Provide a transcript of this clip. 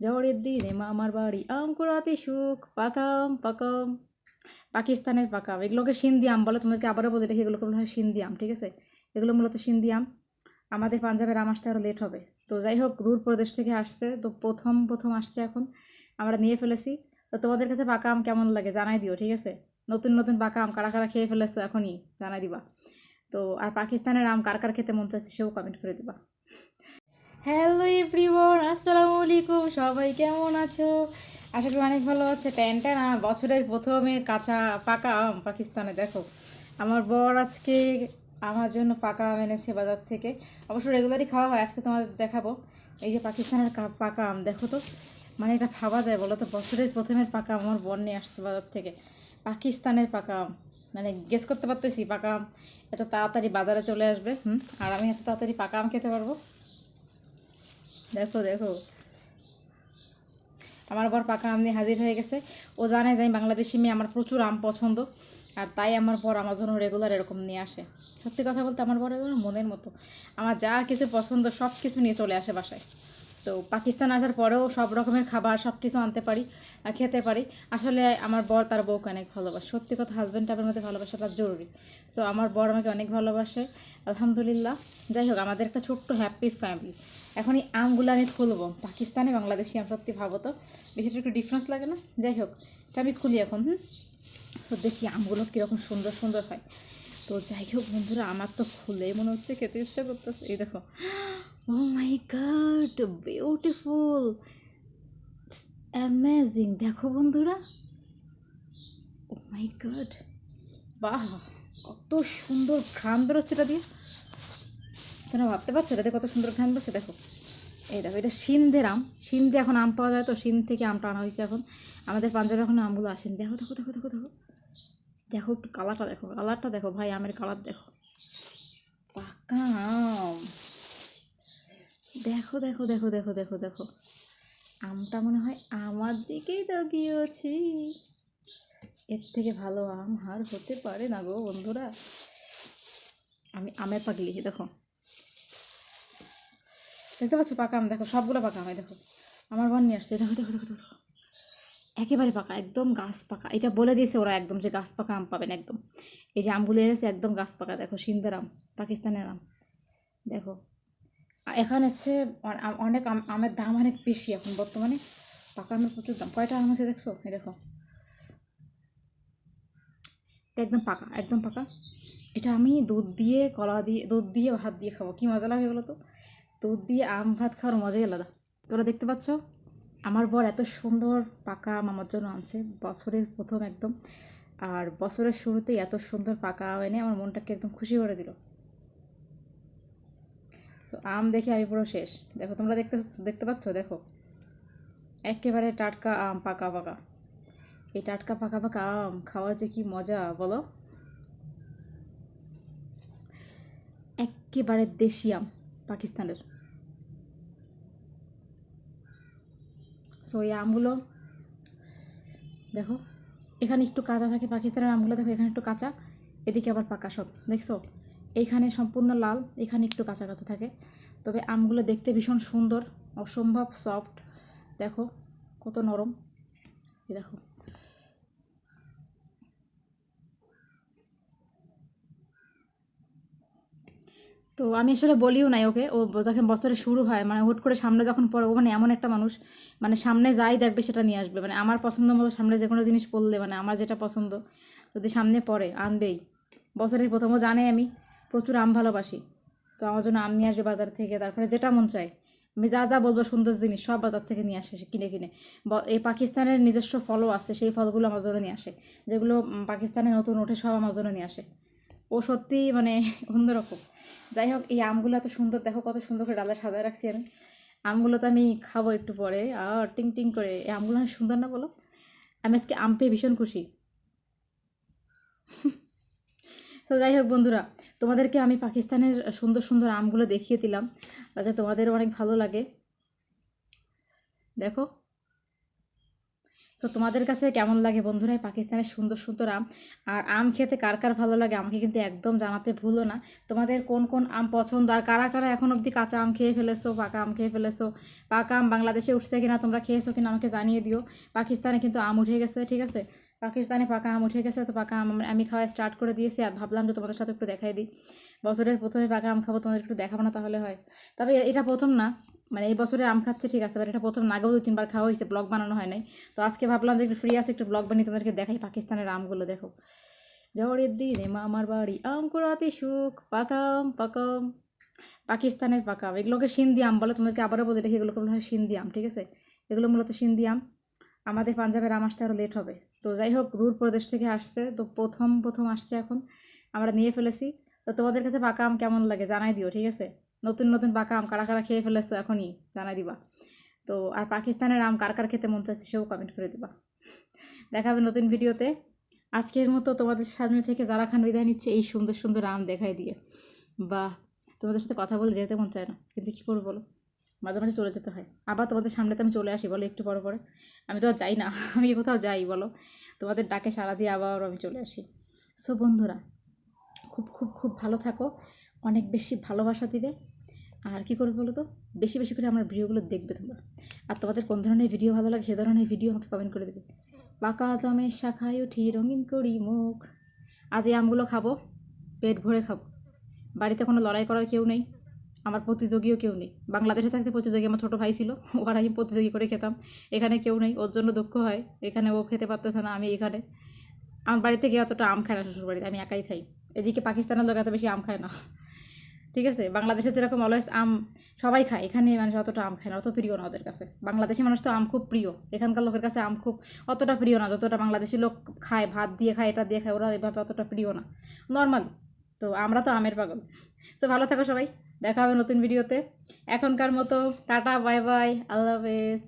ঝড়ের দিনে মামার বাড়ি। আম কুড়াতে সুখ, পাকাম পাকাম। পাকিস্তানের পাকাম। এগুলোকে সিন্ধি আম বলে, তোমাদেরকে আবারও বলে রেখে এগুলোকে বলা হয় সিন্ধি আম, ঠিক আছে? এগুলো মূলত সিন্ধি আম। আমাদের পাঞ্জাবের আম আসতে আরও লেট হবে। তো যাই হোক, দূর প্রদেশ থেকে আসছে। তো প্রথম প্রথম আসছে এখন। আমরা নিয়ে ফেলেছি। তো তোমাদের কাছে পাকা আম কেমন লাগে জানাই দিও, ঠিক আছে? নতুন নতুন পাকা আম কারা কারা খেয়ে ফেলেছো, এখনই জানাই দিবা। তো আর পাকিস্তানের আম কার কার খেতে মন চাচ্ছে সেও কমেন্ট করে দিবা। হ্যালো এভরিওয়ান আসসালামু আলাইকুম। সবাই কেমন আছো? আশা করি অনেক ভালো আছে। ট্যানটা না বছরের প্রথমে কাঁচা পাকা আম পাকিস্তানে, দেখো। আমার বর আজকে আমার জন্য পাকা আম এনেছে বাজার থেকে। অবশ্য রেগুলারই খাওয়া হয়, আজকে তোমাদের দেখাবো। এই যে পাকিস্তানের পাকা আম, দেখো তো। মানে এটা ভাবা যায়, বলো তো? বছরের প্রথমের পাকা আম আমার বর নিয়ে আসছে বাজার থেকে। পাকিস্তানের পাকা আম। মানে গেস করতে পারতেছি, পাকা আম। এটা তাড়াতাড়ি বাজারে চলে আসবে, হুম? আর আমি এত তাড়াতাড়ি পাকা আম খেতে পারব? দেখো দেখো। আমার বর পাকা আম নিয়ে হাজির হয়ে গেছে। ও জানে যে বাংলাদেশি মেয়ে, আমার প্রচুর আম পছন্দ। আর তাই আমার বর আমার জন্য রেগুলার এরকম নিয়ে আসে। সত্যি কথা বলতে আমার বর মনের মতো। আমার যা কিছু পছন্দ সব কিছু নিয়ে চলে আসে বাসায়। তো পাকিস্তান আসার পরেও সব রকমের খাবার, সব কিছু আনতে পারি খেতে পারি। আসলে আমার বর তার বউকে অনেক ভালোবাসে। সত্যি কথা হাজব্যান্ড টাইপের মধ্যে ভালোবাসাটা জরুরি। সো আমার বর আমাকে অনেক ভালোবাসে, আলহামদুলিল্লাহ। যাই হোক, আমাদের একটা ছোট্ট হ্যাপি ফ্যামিলি এখন এই আমগুলো আমি খুলবো। পাকিস্তানে বাংলাদেশি আম, সত্যি ভাবো তো। বিষয়টা একটু ডিফারেন্স লাগে না? যাই হোক, এটা আমি খুলি এখন, হুম? তো দেখি আমগুলো কীরকম সুন্দর সুন্দর হয়। তো যাই হোক, বন্ধুরা, আমার তো খুলেই মনে হচ্ছে, খেতে ইচ্ছা করতেছে। এই দেখো oh my god beautiful amazing দেখো বন্ধুরা। ও মাই গড বাহ, কত সুন্দর ঘ্রাণ বেরোচ্ছে এটা দিয়ে। তোমরা ভাবতে পারছ, এটা দিয়ে কত সুন্দর ঘ্রাণ বেরোচ্ছে? দেখো। এই দেখো, এটা সিন্ধের আম সিন্ধে এখন আম পাওয়া যায় তো, সিন্ধ থেকে আমটা আনা হয়েছে এখন। আমাদের পাঞ্জাবে এখন আমগুলো আসেনি। দেখো দেখো দেখো দেখো দেখো। দেখো, একটু কালারটা দেখো কালারটা দেখো ভাই, আমের কালার দেখো। পাকা আম। দেখো দেখো দেখো দেখো দেখো দেখো। আমটা মনে হয় আমার দিকেই তাকিয়েছি। এর থেকে ভালো আম হার হতে পারে না গো বন্ধুরা। আমি আমের পাগলিছি দেখো। দেখতে পাচ্ছ পাকা আম? দেখো, সবগুলো পাকা আম, এই দেখো। আমার বোন নিয়ে আসছে, দেখো দেখো দেখো দেখো। একেবারে পাকা, একদম গাছ পাকা। এটা বলে দিয়েছে ওরা একদম যে গাছ পাকা আম পাবেন একদম। এই যে আমগুলো এনেছে, একদম গাছ পাকা। দেখো সিন্দের আম, পাকিস্তানের আম। দেখো। এখানে অ- আ- অনেক আম- আমের দাম অনেক বেশি এখন বর্তমানে। পাকা আমের প্রচুর দাম। কয়টা আম আছে দেখছ? দেখো। একদম পাকা একদম পাকা। এটা আমি দুধ দিয়ে, কলা দিয়ে, দুধ দিয়ে ভাত দিয়ে খাব। কী মজা লাগে এগুলো তো? দুধ দিয়ে আম, ভাত খাওয়ার মজাই আলাদা। তোরা দেখতে পাচ্ছ? আমার বর এত সুন্দর পাকা আম আমার জন্য আনছে। বছরের প্রথম একদম। আর বছরের শুরুতেই এত সুন্দর পাকা আম এনে আমার মনটাকে একদম খুশি করে দিল। তো আম দেখে আমি পুরো শেষ। দেখো, তোমরা দেখতে দেখতে পাচ্ছ? দেখো। একেবারে টাটকা আম, পাকা পাকা। এই টাটকা, পাকা পাকা আম খাওয়ার যে কি মজা, বলো? একেবারে দেশি আম, পাকিস্তানের। সো এই আমগুলো, দেখো, এখানে একটু কাঁচা থাকে, পাকিস্তানের আমগুলো, দেখো, এখানে একটু কাঁচা, এদিকে আবার পাকা সব, দেখছ? এইখানে সম্পূর্ণ লাল, এখানে একটু কাঁচা কাঁচা থাকে। তবে আমগুলো দেখতে ভীষণ সুন্দর, অসম্ভব সফট দেখো, কত নরম। দেখো। তো আমি আসলে বলিও নাই ওকে। ও যখন বছরে শুরু হয় মানে হুট করে সামনে যখন পড়ে মানে এমন একটা মানুষ। মানে সামনে যাই দেখবে সেটা নিয়ে আসবে। মানে আমার পছন্দ মতো সামনে যে কোনো জিনিস পড়লে মানে আমার যেটা পছন্দ, যদি সামনে পড়ে, আনবেই। বছরের প্রথমও জানে আমি। প্রচুর আম ভালোবাসি। তো আমার জন্য আম নিয়ে আসবে বাজার থেকে, তারপরে যেটা মন চায়। আমি যা যা বলব সুন্দর জিনিস সব বাজার থেকে নিয়ে আসে কিনে কিনে। এই পাকিস্তানের নিজস্ব ফলও আছে, সেই ফলগুলো আমার জন্য নিয়ে আসে। যেগুলো পাকিস্তানে নতুন ওঠে সব আমার জন্য নিয়ে আসে। ও সত্যি মানে অন্যরকম। যাই হোক, এই আমগুলো এত সুন্দর, দেখো কত সুন্দর করে ডালা সাজায় রাখছি আমি। আমগুলো তো আমি খাব একটু পরে, আর টিং টিং করে। এই আমগুলো সুন্দর না বলো? আমি আজকে আম পেয়ে ভীষণ খুশি। তো যাই হোক বন্ধুরা তোমাদেরকে আমি পাকিস্তানের সুন্দর সুন্দর আমগুলো দেখিয়ে দিলাম। তাতে তোমাদের অনেক ভালো লাগে। দেখো। তো তোমাদের কাছে কেমন লাগে বন্ধুরা পাকিস্তানের সুন্দর সুন্দর আম? আর আম খেতে কার কার ভালো লাগে? আমাকে কিন্তু একদম জানাতে ভুলো না। তোমাদের কোন কোন আম পছন্দ? আর কারা কারা এখন অবধি কাঁচা আম খেয়ে ফেলেছো, পাকা আম খেয়ে ফেলেছো? পাকা আম বাংলাদেশে উঠছে কিনা তোমরা খেয়েছো কিনা আমাকে জানিয়ে দিও। পাকিস্তানে কিন্তু আম উঠে গেছে, ঠিক আছে? পাকিস্তানে পাকা আম উঠে গেছে, তো পাকা আম আমি খাওয়া স্টার্ট করে দিয়েছি। আর ভাবলাম যে তোমাদের সাথে একটু দেখাই দিই। বছরের প্রথমে পাকা আম খাব তোমাদের একটু দেখাবো না তাহলে হয়। তবে এটা প্রথম না মানে এই বছরে আম খাচ্ছে ঠিক আছে বাট এটা প্রথম না, আগেও দুই তিনবার খাওয়া হয়েছে ব্লগ বানানো হয় নাই। তো আজকে ভাবলাম যে একটু ফ্রি আছে, একটু ব্লগ বানিয়ে তোমাদেরকে দেখাই পাকিস্তানের আমগুলো, দেখো। ঝড়ের দিনে মামার বাড়ি, আম কুড়াতে সুখ, পাকাম পাকাম। পাকিস্তানের পাকাম এগুলোকে সিন্ধি আম বলে, তোমাদেরকে আবারও বলে দেখি, এগুলোকে বলা হয় সিন্ধি আম, ঠিক আছে? এগুলো মূলত সিন্ধি আম। আমাদের পাঞ্জাবের আম আসতে আরও লেট হবে। তো যাই হোক দূর প্রদেশ থেকে আসছে, তো প্রথম প্রথম আসছে এখন। আমরা নিয়ে ফেলেছি। তো তোমাদের কাছে পাকা আম কেমন লাগে জানাই দিও, ঠিক আছে? নতুন নতুন পাকা আম কারা কারা খেয়ে ফেলেছো এখনই জানাই দিবা। তো আর পাকিস্তানের আম কার কার খেতে মন চাইছে সেও কমেন্ট করে দিবা। দেখাবে নতুন ভিডিওতে। আজকের মতো তোমাদের সামনে থেকে যারা খান বিদায় নিচ্ছে, এই সুন্দর সুন্দর আম দেখাই দিয়ে। বা তোমাদের সাথে কথা বলে যেতে মন চায় না। কিন্তু কী করব বলো? মাঝে মাঝে চলে যেতে হয়। আবার তোমাদের সামনেতে আমি চলে আসি, বলো একটু পরে পরে। আমি তো আর যাই না, আমি কোথাও যাই, বলো। তোমাদের ডাকে সারা দিয়ে আবার আমি চলে আসি। সো বন্ধুরা খুব খুব খুব ভালো থাকো। অনেক বেশি ভালোবাসা দিবে। আর কী করবে বলো তো? বেশি বেশি করে আমার ভিডিওগুলো দেখবে তোমরা। আর তোমাদের কোন ধরনের ভিডিও ভালো লাগে, সে ধরনের ভিডিও আমাকে কমেন্ট করে দেবে। পাকা জামের শাখায় উঠি রঙিন করি মুখ। আজ এই আমগুলো খাব, পেট ভরে খাব। বাড়িতে কোনো লড়াই করার কেউ নেই, আমার প্রতিযোগীও কেউ নেই। বাংলাদেশে থাকতে প্রতিযোগী আমার ছোটো ভাই ছিল, ওখানে আমি প্রতিযোগী করে খেতাম। এখানে কেউ নেই, ওর জন্য দুঃখ হয়। এখানে ও খেতে পারতেছে না, আমি এখানে। আমার বাড়িতে গিয়ে অতটা আম খায় না শ্বশুর বাড়িতে আমি একাই খাই। এদিকে পাকিস্তানের লোক এত বেশি আম খায় না। ঠিক আছে? বাংলাদেশে যেরকম অলওয়েজ আম সবাই খায়, এখানে মানুষ অতটা আম খায় না, অত প্রিয় না ওদের কাছে। বাংলাদেশি মানুষ তো আম খুব প্রিয়। এখানকার লোকের কাছে আম খুব অতটা প্রিয় না, যতটা বাংলাদেশি লোক খায়, ভাত দিয়ে খায়, এটা দিয়ে খায়, ওরা এভাবে অতটা প্রিয় না। নর্মাল তো আমরা তো আমের পাগল। তো ভালো থাকো সবাই। দেখা হবে নতুন ভিডিওতে এখনকার মতো টাটা বাই বাই আল্লাহ হাফেজ।